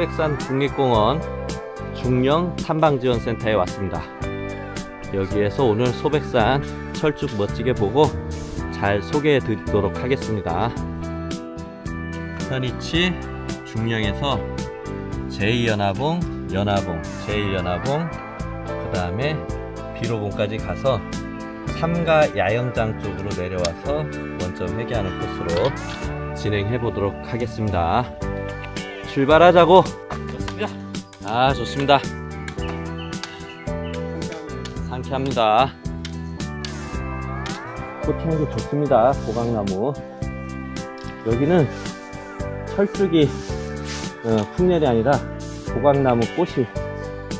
자, 소백산 국립공원 중령 탐방지원센터에 왔습니다. 여기에서 오늘 소백산 철쭉 멋지게 보고 잘 소개해 드리도록 하겠습니다. 선이치 중령에서 제2연화봉, 연화봉, 제1연화봉, 그 다음에 비로봉까지 가서 삼가 야영장 쪽으로 내려와서 원점 회귀하는 코스로 진행해 보도록 하겠습니다. 출발하자고. 좋습니다. 아 좋습니다. 상쾌합니다. 코팅하기 좋습니다. 고강나무. 여기는 철쭉이 어, 풍년이 아니라 고강나무 꽃이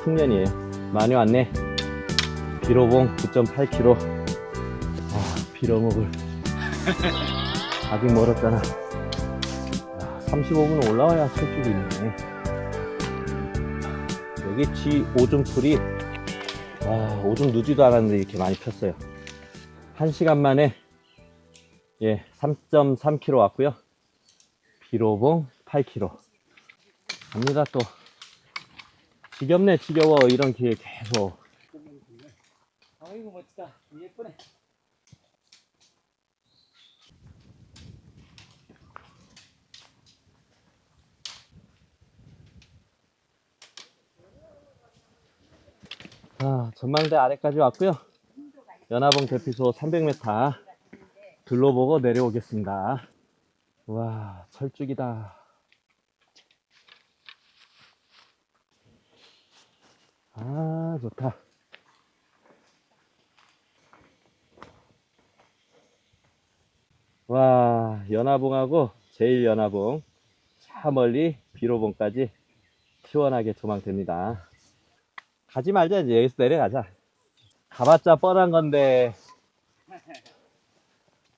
풍년이에요. 많이 왔네. 비로봉 9.8km. 아, 빌어먹을. 아직 멀었잖아. 야, 35분 올라와야 철쭉이 있네. 여기 G 오줌 풀이, 와, 오줌 누지도 않았는데 이렇게 많이 폈어요. 1시간 만에, 예, 3.3km 왔고요. 비로봉 8km. 갑니다, 또. 지겹네, 지겨워. 이런 기회 계속. 아이고 멋지다 예쁘네 자, 전망대 아래까지 왔고요. 연화봉 대피소 300m 둘러보고 내려오겠습니다. 와, 철쭉이다. 아, 좋다. 와, 연화봉하고 제일 연화봉, 차 멀리 비로봉까지 시원하게 조망됩니다. 가지 말자 이제. 여기서 내려가자. 가봤자 뻔한 건데.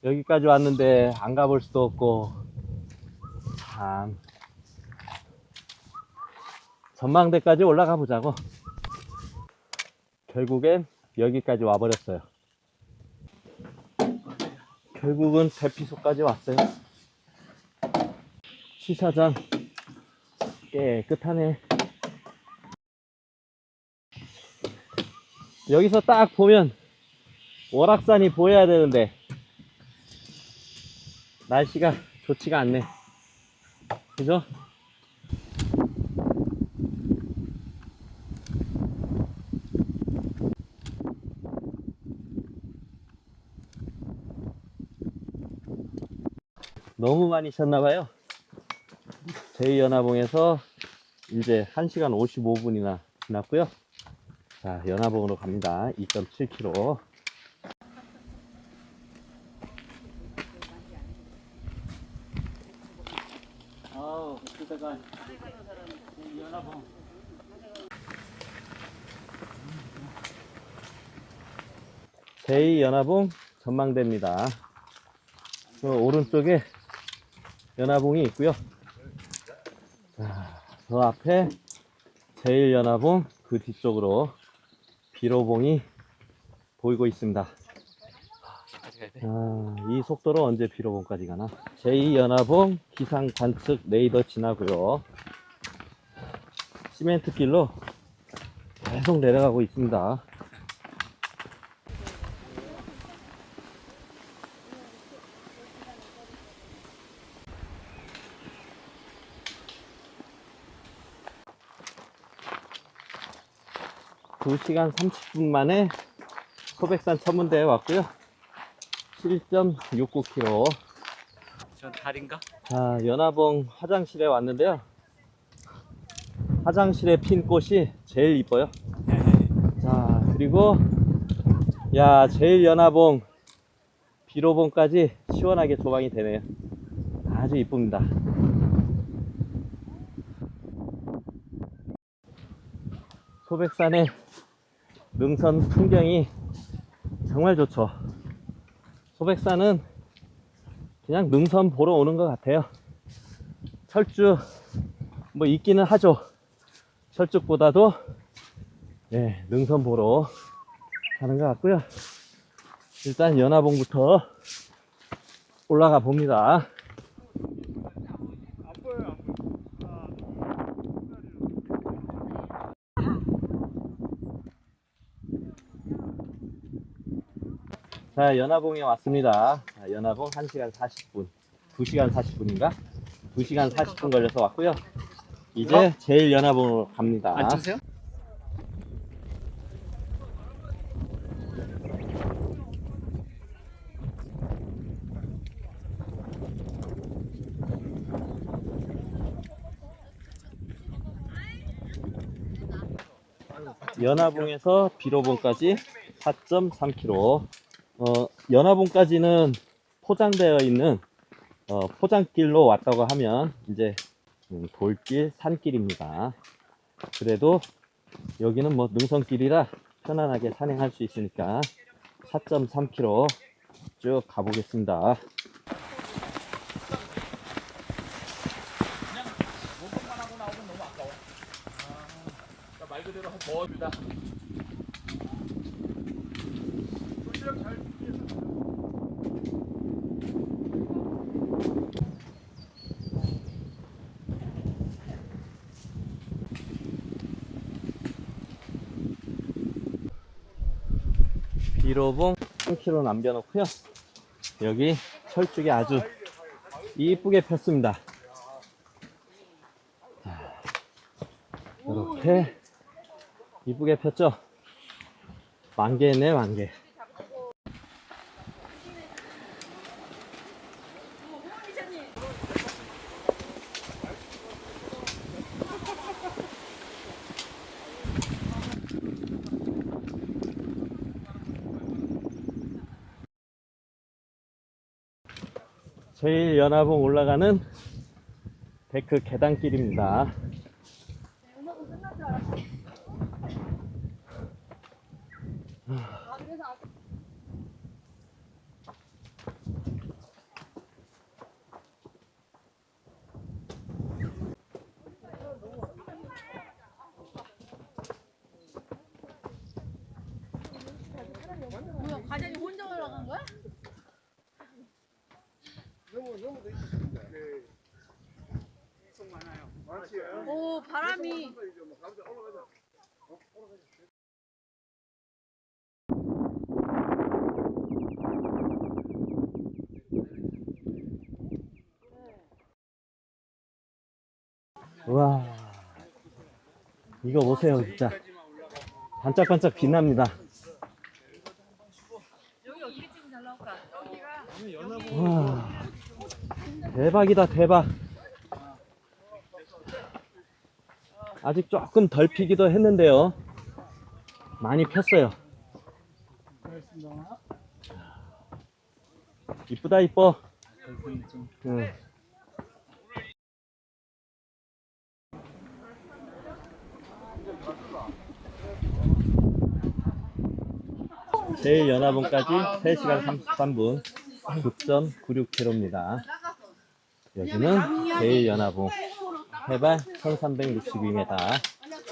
여기까지 왔는데 안 가볼 수도 없고. 참. 전망대까지 올라가 보자고. 결국엔 여기까지 와버렸어요. 결국은 대피소까지 왔어요. 시사장 깨끗하네 여기서 딱 보면 월악산이 보여야 되는데 날씨가 좋지가 않네. 그죠? 너무 많이 쉬었나봐요. 제2연화봉에서 이제 1시간 55분이나 지났고요 자, 연화봉으로 갑니다. 2.7km. 아우 그다가 연하봉 제2 연화봉 전망대입니다. 그 오른쪽에 연화봉이 있고요. 자, 저 앞에 제1 연화봉 그 뒤쪽으로 비로봉이 보이고 있습니다. 돼? 아, 이 속도로 언제 비로봉까지 가나? 제2연화봉 기상 관측 레이더 지나고요. 시멘트 길로 계속 내려가고 있습니다. 두시간 30분 만에 소백산 천문대에 왔고요. 7.69km. 전 달인가? 자, 연화봉 화장실에 왔는데요. 화장실에 핀 꽃이 제일 이뻐요. 자, 그리고 야, 제일 연화봉 비로봉까지 시원하게 조망이 되네요. 아주 이쁩니다. 소백산의 능선 풍경이 정말 좋죠. 소백산은 그냥 능선 보러 오는 것 같아요. 철쭉 뭐 있기는 하죠. 철쭉보다도 네, 능선 보러 가는 것 같고요. 일단 연화봉부터 올라가 봅니다. 안 보여요 안 보여 자, 연화봉에 왔습니다. 자, 연화봉 1시간 40분. 2시간 40분인가? 2시간 40분 걸려서 왔고요. 이제 제일 연화봉으로 갑니다. 앉으세요. 연화봉에서 비로봉까지 4.3km. 어, 연화봉까지는 포장되어 있는 어, 포장길로 왔다고 하면 이제 음, 돌길, 산길입니다. 그래도 여기는 뭐 능선길이라 편안하게 산행할 수 있으니까 4.3km 쭉 가보겠습니다. 말 그대로 한 버입니다. 비로봉 3km 남겨놓고요. 여기 철쭉이 아주 이쁘게 폈습니다. 자, 이렇게 이쁘게 폈죠? 만개네, 만개. 제일 연화봉 올라가는 데크 계단길입니다. 뭐야 과장님 혼자 올라간 거야? 오 바람이 와, 이거 보세요, 진짜. 반짝반짝 빛납니다. 여기 어떻게 찍으면 잘 나올까? 여기가 와, 대박이다, 대박. 아직 조금 덜 피기도 했는데요. 많이 폈어요. 이쁘다, 이뻐. 응. 제일 연화봉까지 3시간 33분 9.96km입니다. 여기는 제일 연화봉 해발 1362m 아,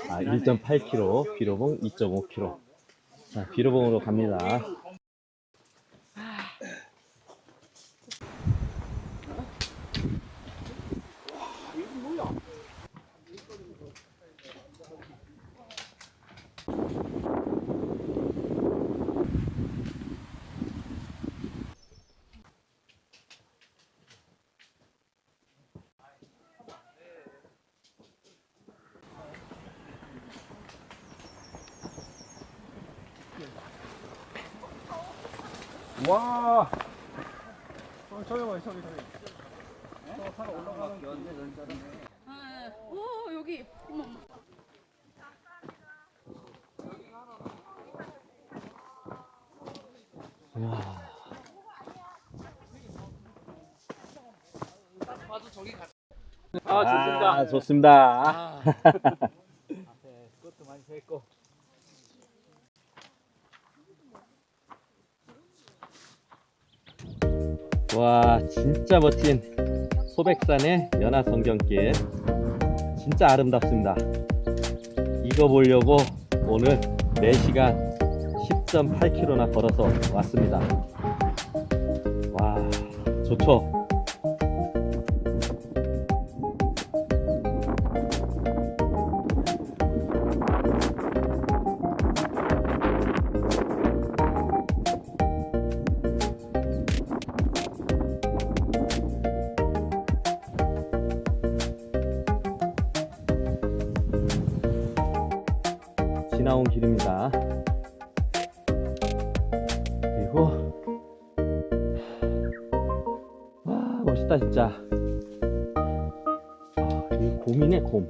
1.8km 비로봉 2.5km 자, 비로봉으로 갑니다. 와. 어, 저기 봐, 저기 저기. 저 차가 올라가는 게 아, 오 여기 어머 어머. 이야, 아, 좋습니다. 아, 좋습니다. 아. 앞에 그것도 많이 됐고. 와, 진짜 멋진 소백산의 연화성경길. 진짜 아름답습니다. 이거 보려고 오늘 4시간 10.8km나 걸어서 왔습니다. 와, 좋죠? 있습니다. 그리고 와 멋있다 진짜. 아, 이 곰이네 곰.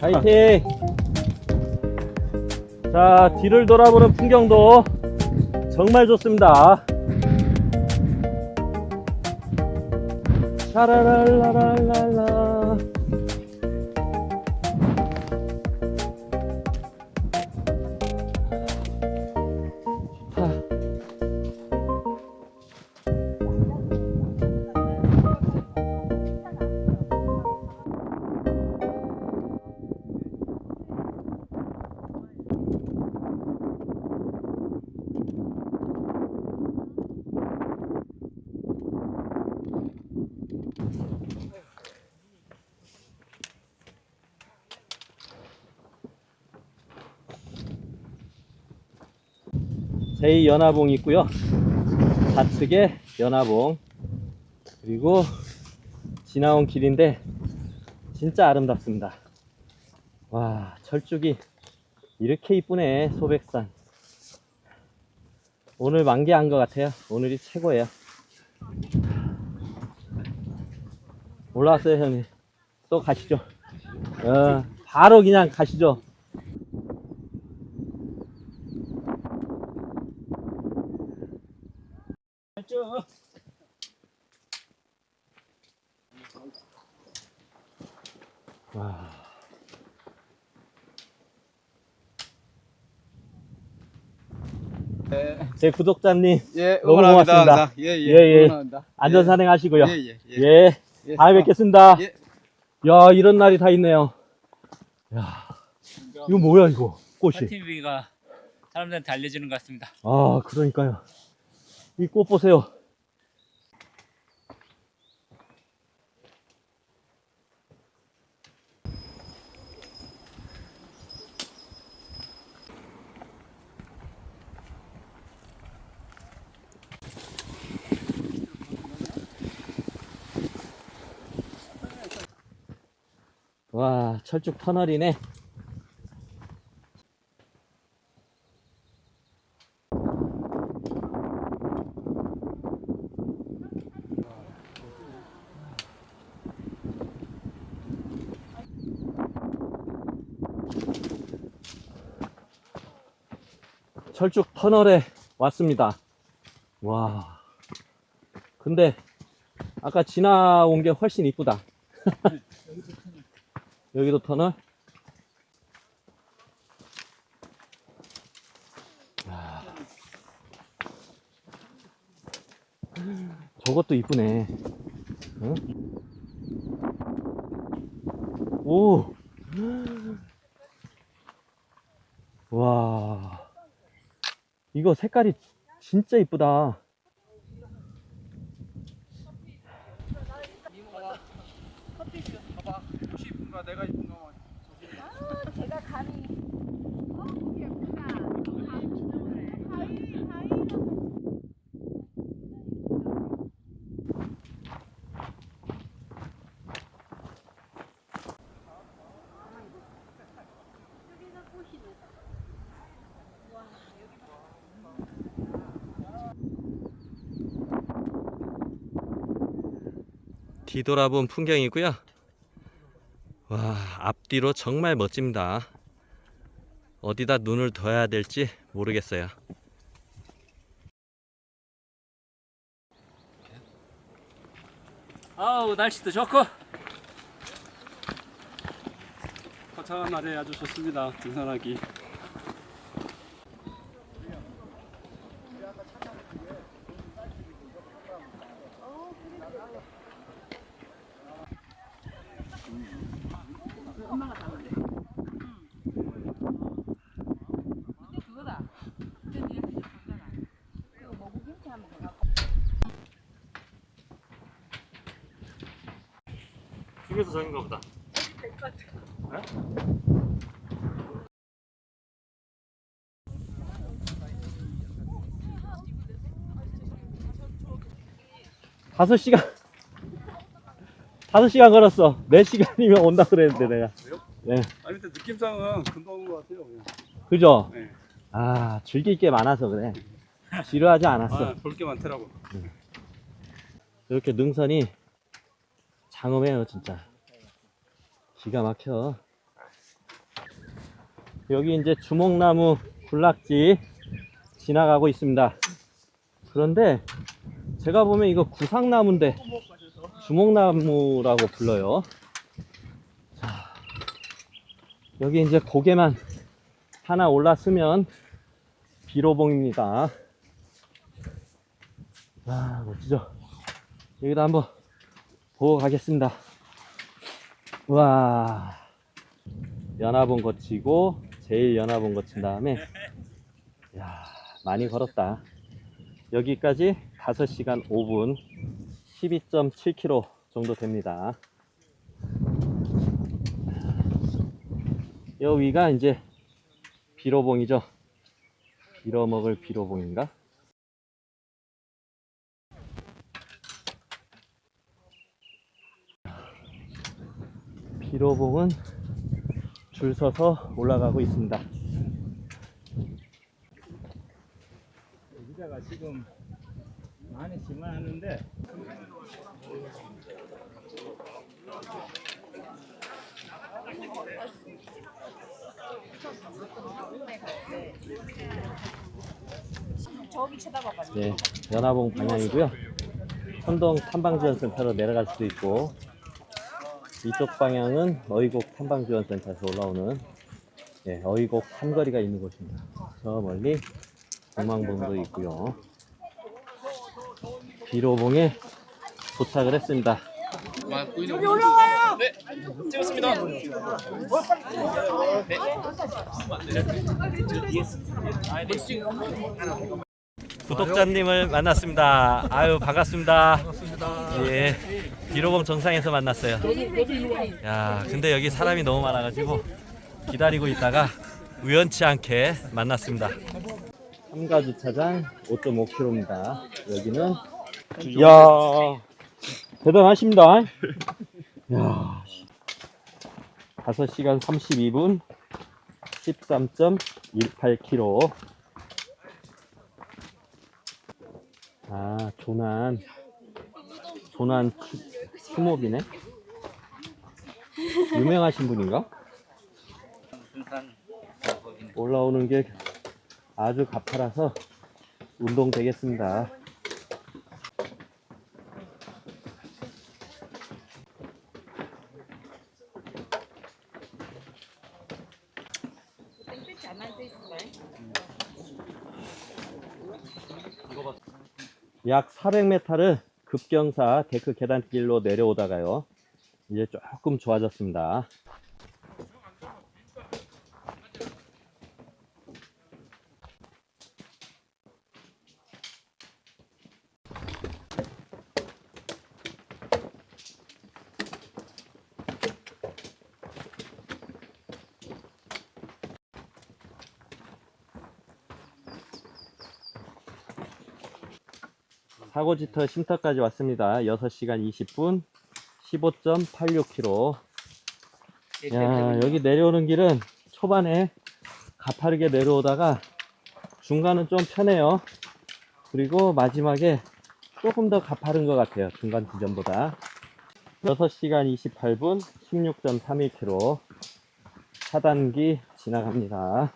파이팅! 자, 뒤를 돌아보는 풍경도 정말 좋습니다. 샤라랄라랄랄라. 제2 연화봉이 있고요. 좌측에 연화봉 그리고 지나온 길인데 진짜 아름답습니다. 와 철쭉이 이렇게 이쁘네 소백산. 오늘 만개한 것 같아요. 오늘이 최고예요. 올라왔어요 형님. 또 가시죠. 어, 바로 그냥 가시죠. 와. 제 구독자님 예, 너무 응원합니다, 고맙습니다. 항상. 예, 예, 예, 예. 응원합니다. 안전 산행 하시고요. 예, 예, 예. 예. 예. 다음에 뵙겠습니다. 예. 야, 이런 날이 다 있네요. 야, 이거 뭐야, 이거? 꽃이. TV가 사람들한테 알려지는 것 같습니다. 아, 그러니까요. 이 꽃 보세요. 와, 철쭉 터널이네. 철쭉 터널에 왔습니다. 와. 근데 아까 지나온 게 훨씬 이쁘다. 여기도 터널? 야. 저것도 이쁘네. 응? 오. 와. 이거 색깔이 진짜 이쁘다. 이쁜가 내가 이쁜가 제가 감히. 어, 예쁘다. 가위, 가위. 뒤돌아본 풍경이고요. 와, 앞뒤로 정말 멋집니다. 어디다 눈을 둬야 될지 모르겠어요. 아우 날씨도 좋고 거창한 날에 아주 좋습니다. 등산하기. 그거다. 그때 니네 그거 보잖아. 이거 먹고 김치 하면 돼가. 이쪽에서 저긴가 보다. 다섯 시간 다섯 시간 걸었어. 네 시간이면 온다 그랬는데 내가. 네, 아니 근데 느낌상은 금방 온 것 같아요. 그냥. 그죠? 네. 아 즐길 게 많아서 그래. 지루하지 않았어. 아, 볼 게 많더라고. 이렇게 능선이 장엄해요 진짜 기가 막혀 여기 이제 주목나무 군락지 지나가고 있습니다 그런데 제가 보면 이거 구상나무인데 주목나무라고 불러요 자, 여기 이제 고개만 하나 올랐으면 비로봉입니다 와 멋지죠 여기다 한번 보고 가겠습니다. 와 연합원 거치고 제일 연합원 거친 다음에 야 많이 걸었다. 여기까지 5시간 5분 12.7km 정도 됩니다. 여 위가 이제 비로봉이죠. 빌어먹을 비로봉인가? 비로봉은 줄 서서 올라가고 있습니다. 여기다가 지금 많이 심어놨는데 저기 쳐다봐봐. 네, 연화봉 방향이고요. 천동 탐방지원센터로 내려갈 수도 있고 이쪽 방향은 어이곡 탐방지원센터에서 올라오는 네, 어이곡 삼거리가 있는 곳입니다. 저 멀리 동망봉도 있고요. 비로봉에 도착을 했습니다. 구독자님을 만났습니다. 아유 반갑습니다. 반갑습니다. 예, 비로봉 정상에서 만났어요. 야, 근데 여기 사람이 너무 많아가지고 기다리고 있다가 우연치 않게 만났습니다. 삼가 주차장 5.5km입니다. 여기는 야 대단하십니다. 야 5시간 32분 13.18km 아, 조난. 조난 추, 추모비네? 유명하신 분인가? 올라오는 게 아주 가파라서 운동 되겠습니다. 땡볕이 안 앉아 있을까요? 약 400m를 급경사 데크 계단길로 내려오다가요. 이제 조금 좋아졌습니다. 사고지터 쉼터까지 왔습니다. 6시간 20분 15.86km. 야, 여기 내려오는 길은 초반에 가파르게 내려오다가 중간은 좀 편해요. 그리고 마지막에 조금 더 가파른 것 같아요. 중간 지점보다. 6시간 28분 16.31km. 하단기 지나갑니다.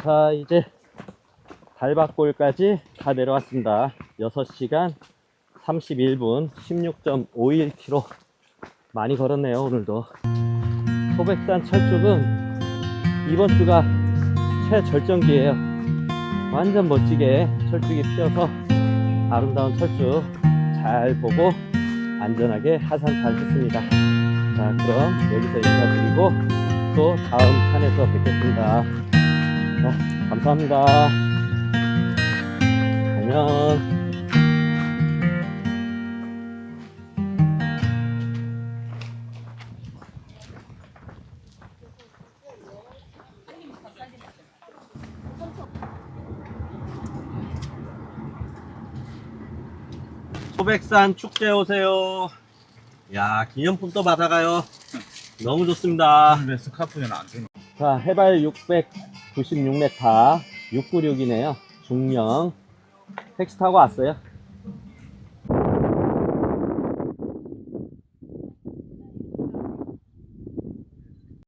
자, 이제 달박골까지 다 내려왔습니다. 6시간 31분 16.51km 많이 걸었네요 오늘도. 소백산 철쭉은 이번 주가 최절정기예요. 완전 멋지게 철쭉이 피어서 아름다운 철쭉 잘 보고 안전하게 하산 잘 했습니다. 자 그럼 여기서 인사드리고 또 다음 산에서 뵙겠습니다. 자, 감사합니다 소백산 축제 오세요. 야, 기념품 또 받아가요. 너무 좋습니다. 왜 스카프는 안 되니? 자, 해발 696m, 696이네요. 중령. 택시 타고 왔어요.